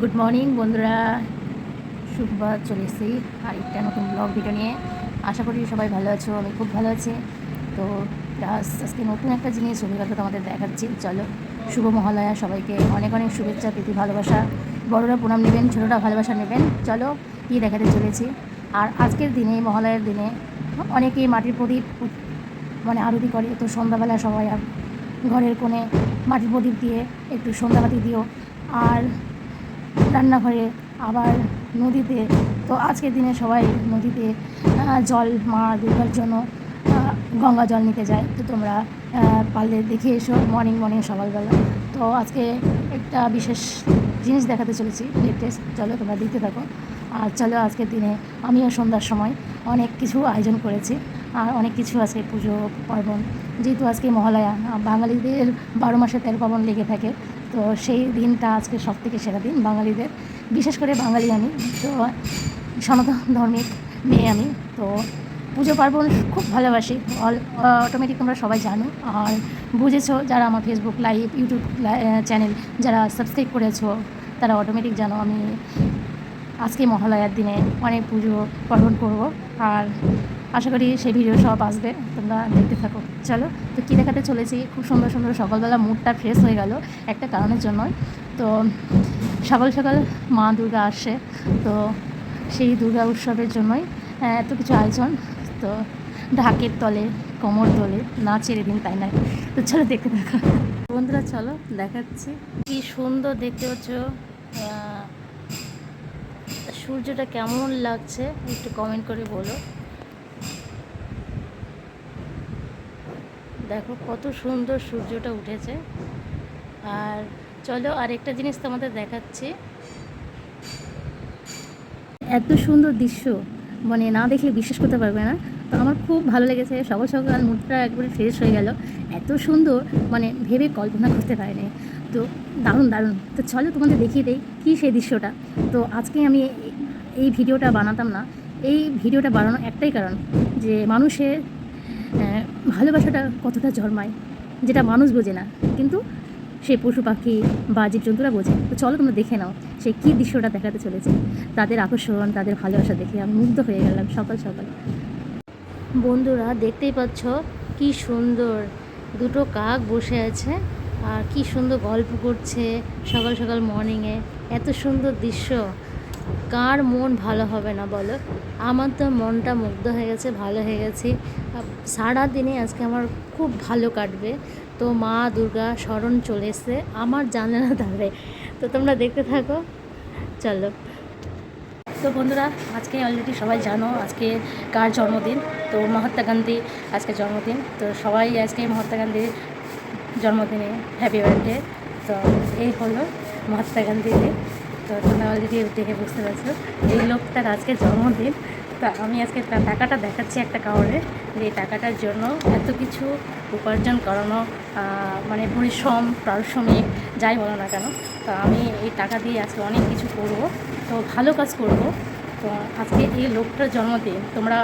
Good morning বন্ধুরা। শুভবার চলে এসেছি আর একটা নতুন ব্লগ ভিডিও নিয়ে। আশা করি সবাই ভালো আছো, আমি খুব ভালো আছি। তো প্লাস আজকে নতুন একটা জিনিস অভিজ্ঞতা তোমাদের দেখাচ্ছি। চলো, শুভ মহালয়া, সবাইকে অনেক অনেক শুভেচ্ছা, প্রীতি, ভালোবাসা। বড়রা প্রণাম নেবেন, ছোটোরা ভালোবাসা নেবেন। চলো, কী দেখাতে চলেছি? আর আজকের দিনে, মহালয়ার দিনে অনেকেই মাটির প্রদীপ মানে আরতি করে। তো সন্ধ্যাবেলা সবাই আর ঘরের কোণে মাটির প্রদীপ দিয়ে একটু সন্ধ্যাবাতি দিও। আর রান্নাঘরে, আবার নদীতে। তো আজকের দিনে সবাই নদীতে জল, মা দুর্গার জন্য গঙ্গা জল নিতে যায়। তো তোমরা পারলে দেখে এসো মর্নিং মর্নিং সকালবেলা। তো আজকে একটা বিশেষ জিনিস দেখাতে চলেছি লেটেস্ট চলো তোমরা দিতে থাকো। আর চলো আজকের দিনে আমিও সন্ধ্যার সময় অনেক কিছু আয়োজন করেছি। আর অনেক কিছু আছে, পুজো, পার্বণ। যেহেতু আজকে মহালয়া বাঙালিদের বারো মাসে তেরো পার্বণ লেগে থাকে তো সেই দিনটা আজকে সব থেকে সেরা দিন, বাঙালিদের, বিশেষ করে বাঙালি আমি। তো সনাতন ধর্মিক মেয়ে আমি। তো পুজো পার্বণ খুব ভালোবাসি। অল অটোমেটিক তোমরা সবাই জানো। আর বুঝেছ যারা আমার ফেসবুক লাইভ ইউটিউব চ্যানেল যারা সাবস্ক্রাইব করেছ, তারা অটোমেটিক জানো আমি আজকে মহালয়ার দিনে অনেক পুজো পার্বণ করব। আর আশা করি সেই ভিডিও সব আসবে, তোমরা দেখতে থাকো। চলো, তো কী দেখাতে চলেছি? খুব সুন্দর সুন্দর সকালবেলা মুডটা ফ্রেশ হয়ে গেল, একটা কারণের জন্যই। তো সকাল সকাল মা দুর্গা আসে, তো সেই দুর্গা উৎসবের জন্যই এত কিছু আয়োজন। তো ঢাকের তলে, কোমর তলে, না নাচের দিন তাই না তো চলো দেখতে থাকো। বন্ধুরা, চলো, দেখাচ্ছি। কি সুন্দর দেখতে পাচ্ছ সূর্যটা কেমন লাগছে, একটু কমেন্ট করে বলো। দেখো কত সুন্দর সূর্যটা উঠেছে। আর চলো আরেকটা জিনিস তোমাদের দেখাচ্ছি। এত সুন্দর দৃশ্য মানে না দেখলে বিশ্বাস করতে পারবে না। তো আমার খুব ভালো লেগেছে, সকাল সকাল মুডটা একবারে ফ্রেশ হয়ে গেল। এত সুন্দর মানে ভেবে কল্পনা করতে পারেনি। তো দারুণ দারুণ। তো চলো তোমাদের দেখিয়ে দেই কী সেই দৃশ্যটা। তো আজকে আমি এই- ভিডিওটা বানাতাম না। এই ভিডিওটা বানানোর একটাই কারণ যে মানুষের ভালোবাসাটা কতটা জন্মায় যেটা মানুষ বোঝে না, কিন্তু সে পশু পাখি বা জীবজন্তুরা বোঝে। তো চলো তোমরা দেখে নাও সে কী দৃশ্যটা দেখাতে চলেছে। তাদের আকর্ষণ, তাদের ভালোবাসা দেখে আমি মুগ্ধ হয়ে গেলাম সকাল সকাল। বন্ধুরা, দেখতেই পাচ্ছ কি সুন্দর। দুটো কাক বসে আছে আর কি সুন্দর গল্প করছে সকাল সকাল মর্নিংয়ে এত সুন্দর দৃশ্য। কার মন ভালো হবে না বলো? আমার তো মনটা মুগ্ধ হয়ে গেছে, ভালো হয়ে গেছি। সারা দিনে আজকে আমার খুব ভালো কাটবে। তো মা দুর্গা স্মরণ চলে এসছে, আমার জানালা ধারে। তো তোমরা দেখতে থাকো। চলো। তো বন্ধুরা, আজকে অলরেডি সবাই জানো আজকে কার জন্মদিন। তো মহাত্মা গান্ধী আজকে জন্মদিন। তো সবাই আজকে মহাত্মা গান্ধীর জন্মদিনে হ্যাপি বার্থডে তো এই হলো মহাত্মা গান্ধী ডে তো তোমরা অলরেডি দেখে বুঝতে পারছ। এই লোকটার আজকে জন্মদিন। তা আমি আজকে টাকাটা দেখাচ্ছি একটা কারণে যে এই টাকাটার জন্য এত কিছু উপার্জন করানো মানে পরিশ্রম, পারিশ্রমিক, যাই বলো না কেন, তো আমি এই টাকা দিয়ে আজকে অনেক কিছু করব। তো ভালো কাজ করব। তো আজকে এই লোকটার জন্মদিন, তোমরা